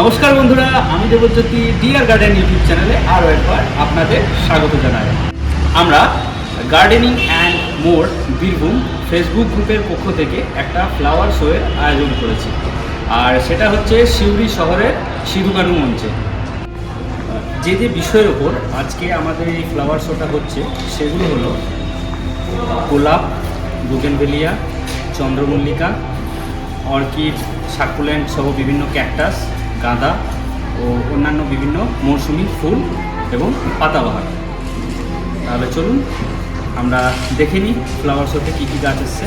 নমস্কার বন্ধুরা, আমি দেবজ্যোতি ডিয়ার গার্ডেন ইউটিউব চ্যানেলে আরও একবার আপনাদের স্বাগত জানাই। আমরা gardening and more Birbhum Facebook গ্রুপের পক্ষ থেকে একটা ফ্লাওয়ার শোয়ের আয়োজন করেছি। আর সেটা হচ্ছে সিউড়ি শহরের সিধুকানু মঞ্চে। যে যে বিষয়ের ওপর আজকে আমাদের এই ফ্লাওয়ার শোটা হচ্ছে, সেগুলো হলো গোলাপ বুগেনভেলিয়া চন্দ্রমল্লিকা, অর্কিড, সাকুলেন্ট সহ বিভিন্ন ক্যাকটাস গাঁদা ও অন্যান্য বিভিন্ন মৌসুমি ফুল এবং পাতাবাহার তাহলে চলুন, আমরা দেখে নিই ফ্লাওয়ার শোতে কী কী গাছ এসছে।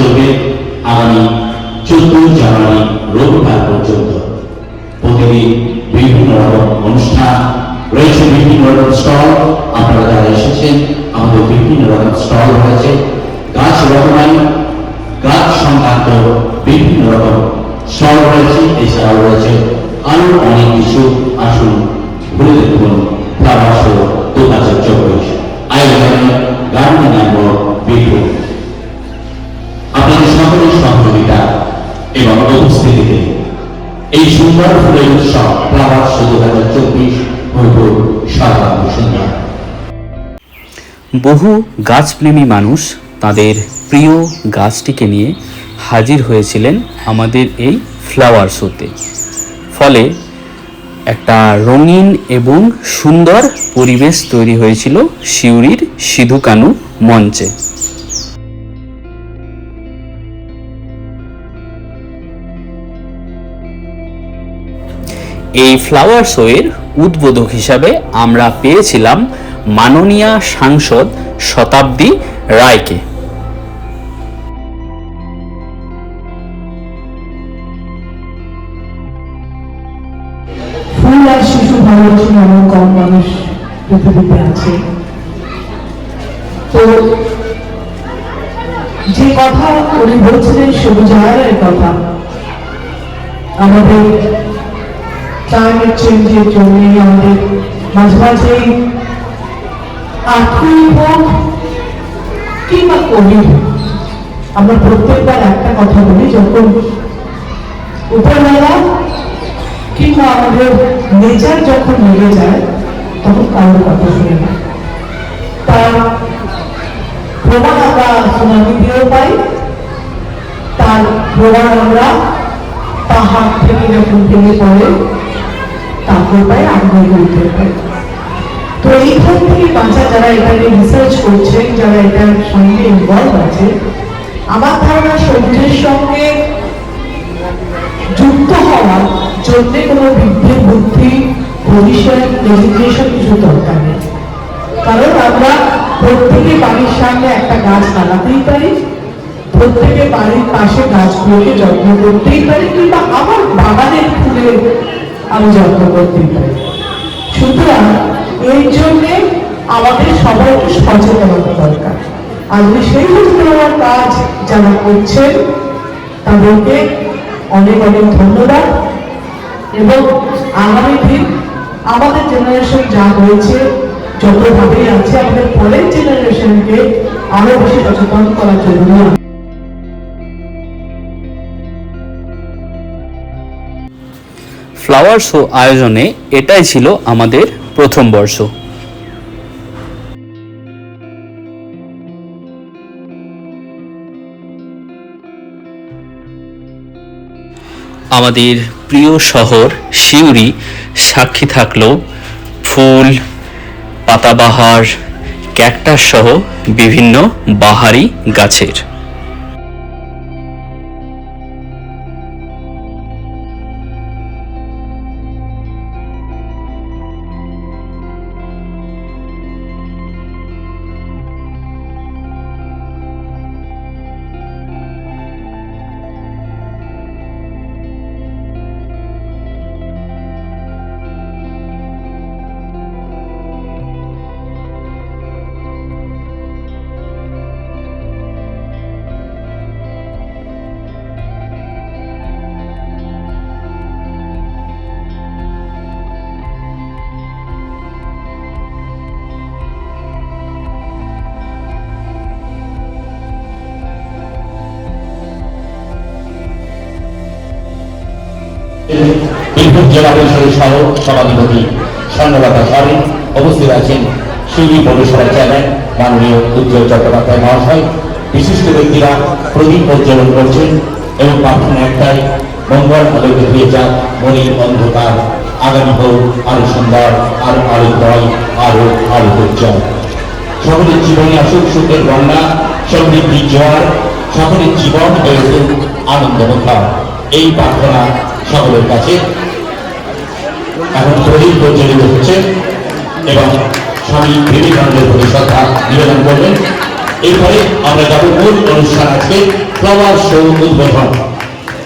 চলবে আগামী চোদ্দই জানুয়ারি রবিবার পর্যন্ত। প্রতিদিন বিভিন্ন রকম অনুষ্ঠান রয়েছে, বিভিন্ন রকম স্টল। আপনারা যারা এসেছেন, আমাদের বিভিন্ন রকম স্টল রয়েছে। গাছ রকমারি গাছ সংক্রান্ত বিভিন্ন রকম স্টল রয়েছে, এছাড়াও রয়েছে আরও অনেক কিছু। আসুন সুন্দর ফুলের উৎসব শো দু চব্বিশ হইব সর্বাঙ্গ বহু গাছপ্রেমী মানুষ তাদের প্রিয় গাছটিকে নিয়ে হাজির হয়েছিলেন আমাদের এই ফ্লাওয়ার শোতে। ফলে একটা রঙিন এবং সুন্দর পরিবেশ তৈরি হয়েছিল সিউড়ির সিধুকানু মঞ্চে। এই ফ্লাওয়ার শোয়ের উদ্বোধক হিসাবে আমরা পেয়েছিলাম মাননীয় সাংসদ শতাব্দী রায়কে। যে কথা উনি বলছিলেন কথা, আমাদের ক্লাইমেট চেঞ্জের জন্য আমাদের মাঝে মাঝে আর্থিক হোক কিংবা কোভিড আমরা প্রত্যেকবার একটা কথা বলি যখন উপরবেলা কিংবা আমাদের নেচার যখন মিলে যায়, তখন কারোর কথা শুনে না। তার প্রমাণ আমরা সুনামি দিয়েও পাই। তার প্রমাণ আমরা পাহাড় থেকে যখন ভেঙে পড়ে তারপর পাই তো এইখান থেকে বাচ্চা যারা এটা রিসার্চ করছেন, যারা এটার সঙ্গে ইনভলভ আছে আমার ধারণা সবুজের সঙ্গে যুক্ত হওয়ার জন্য কোনো বৃদ্ধি বুদ্ধি পরিসর রেজিগনেশন কিছু দরকার নেই। কারণ আমরা প্রত্যেকে বাড়ির সামনে একটা গাছ লাগাতেই পারি, প্রত্যেকে বাড়ির পাশে গাছগুলোকে যত্ন করতেই পারি, কিংবা আমার বাগানের ফুলের আমি যত্ন করতেই পারি। সুতরাং এই জন্যে আমাদের সবাইকে সচেতনতা দরকার। আজকে সেই সচেতনতার কাজ যারা করছেন, তাদেরকে অনেক অনেক ধন্যবাদ। এবং আগামী দিন আমাদের জেনারেশন যা হয়েছে, যতভাবেই আছে, আমাদের পরের জেনারেশনকে আরও বেশি সচেতন করা জরুরি ফ্লাওয়ার শো আয়োজনে এটাই ছিল আমাদের প্রথম বর্ষ। আমাদের প্রিয় শহর সিউড়ি সাক্ষী থাকলেও ফুল, পাতাবাহার, ক্যাকটাস সহ বিভিন্ন বাহারি গাছের। জেলা পরিষদের সহ সভাধিপতি স্বর্ণলতা সরেন উপস্থিত আছেন শিউরি পৌরসভার চেয়ারম্যান মাননীয় উজ্জ্বল চট্টোপাধ্যায় মহাশয় বিশিষ্ট ব্যক্তিরা প্রদীপ প্রজ্বলন করছেন এবং প্রার্থনা একটাই মঙ্গল আলোকে হয়ে যাক মনির অন্ধকার আগামী হোক আরও সুন্দর আরও আলোকময় আরও আরও উজ্জ্বল সকলের জীবনে আসুক সুখের বন্যা সমৃদ্ধির জোয়ার সকলের জীবন হয়ে উঠুক আনন্দমুখা এই প্রার্থনা সকলের কাছে এখন প্রদীপ প্রজ্বলিত হচ্ছে এবং স্বামী বিবেকানন্দের প্রতি শ্রদ্ধা নিবেদন করবেন। এরপরে আমরা যাব মূল অনুষ্ঠান আজকে, ফ্লাওয়ার শো উদ্বোধন।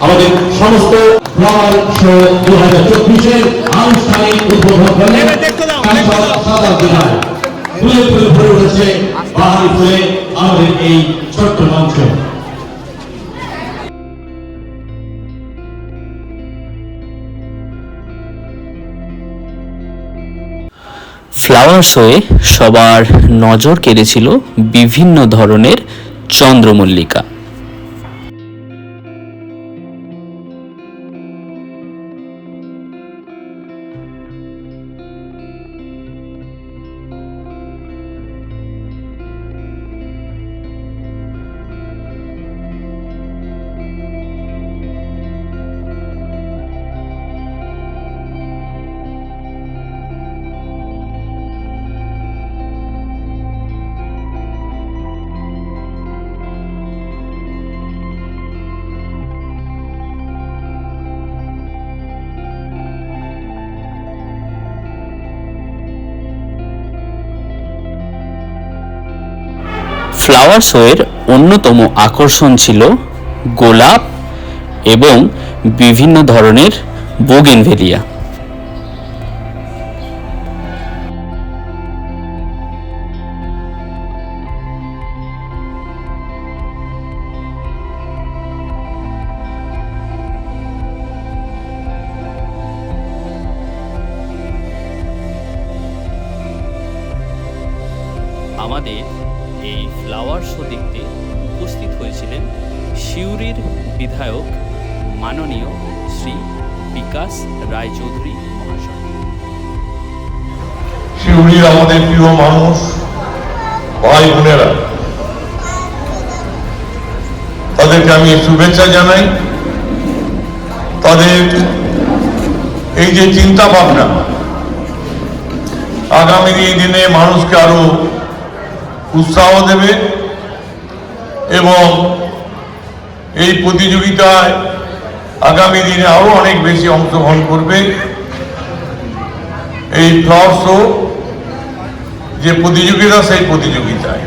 আমাদের সমস্ত ফ্লাওয়ার শো দু হাজার চব্বিশের আনুষ্ঠানিক উদ্বোধন করলেন ফুলে ফুলে ভরে উঠেছে, বাহারি ফুলে আমাদের এই ছোট্ট মঞ্চ। ফ্লাওয়ার শোয়ে সবার নজর কেড়েছিল বিভিন্ন ধরনের চন্দ্রমল্লিকা। ফ্লাওয়ার শোয়ের অন্যতম আকর্ষণ ছিল গোলাপ এবং বিভিন্ন ধরনের বোগেনভেলিয়া। সিউড়ির বিধায়ক মাননীয় শ্রী বিকাশ রায়চৌধুরী মহাশয়। শিউড়ির আমাদের প্রিয় মানুষ, ভাই বোনেরা, তাদেরকে আমি শুভেচ্ছা জানাই। তাদের এই যে চিন্তা ভাবনা আগামী দিনে মানুষকে আরও উৎসাহ দেবে এবং এই প্রতিযোগিতায় আগামী দিনে আরও অনেক বেশি অংশগ্রহণ করবে। এই ফ্লাওয়ার শো, যে প্রতিযোগিতা, সেই প্রতিযোগিতায়।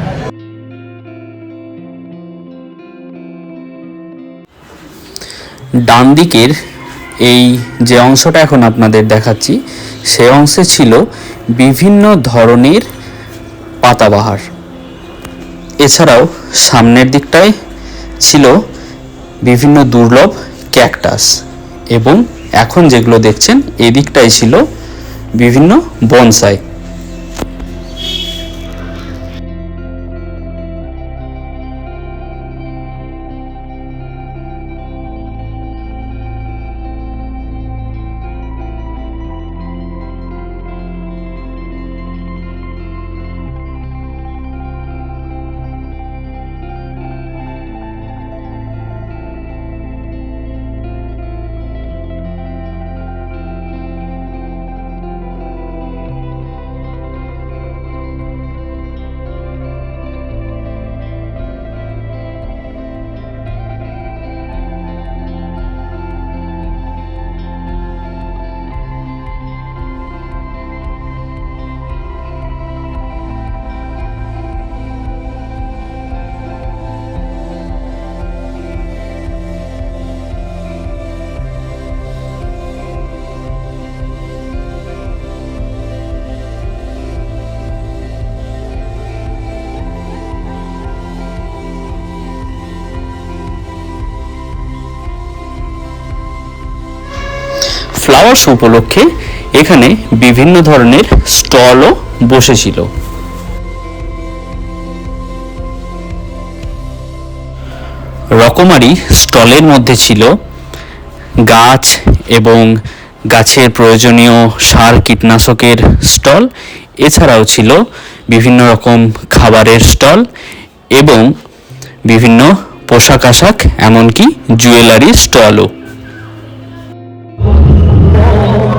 ডান দিকের এই যে অংশটা এখন আপনাদের দেখাচ্ছি, সে অংশে ছিল বিভিন্ন ধরনের পাতাবাহার। এছাড়াও সামনের দিকটায় ছিল বিভিন্ন দুর্লভ ক্যাকটাস। এবং এখন যেগুলো দেখছেন এদিকটাই ছিল বিভিন্ন বনসাই। শো উপলক্ষে এখানে বিভিন্ন ধরনের স্টলও বসেছিল। রকমারি স্টলের মধ্যে ছিল গাছ এবং গাছের প্রয়োজনীয় সার কীটনাশকের স্টল, এছাড়াও ছিল বিভিন্ন রকম খাবারের স্টল এবং বিভিন্ন পোশাক আশাক, এমনকি জুয়েলারি স্টলও। তো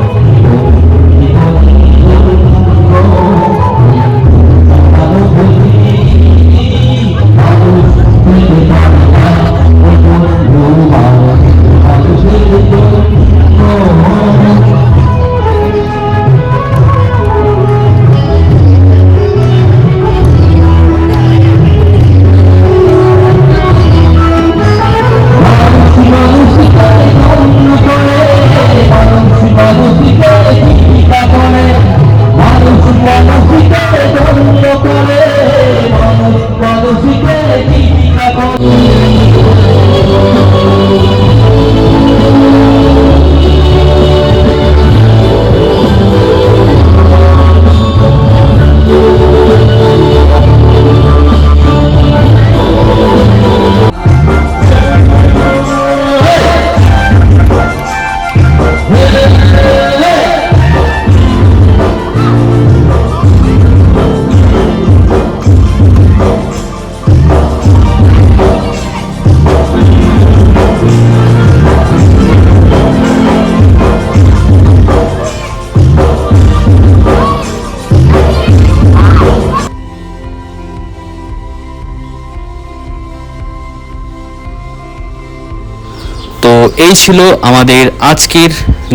এই ছিল আমাদের আজকের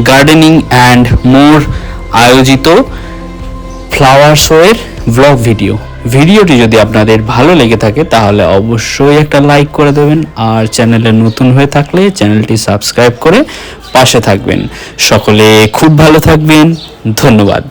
গার্ডেনিং অ্যান্ড মোর আয়োজিত ফ্লাওয়ার শোয়ের ব্লগ ভিডিও ভিডিওটি যদি আপনাদের ভালো লেগে থাকে, তাহলে অবশ্যই একটা লাইক করে দেবেন আর চ্যানেলে নতুন হয়ে থাকলে চ্যানেলটি সাবস্ক্রাইব করে পাশে থাকবেন। সকলে খুব ভালো থাকবেন। ধন্যবাদ।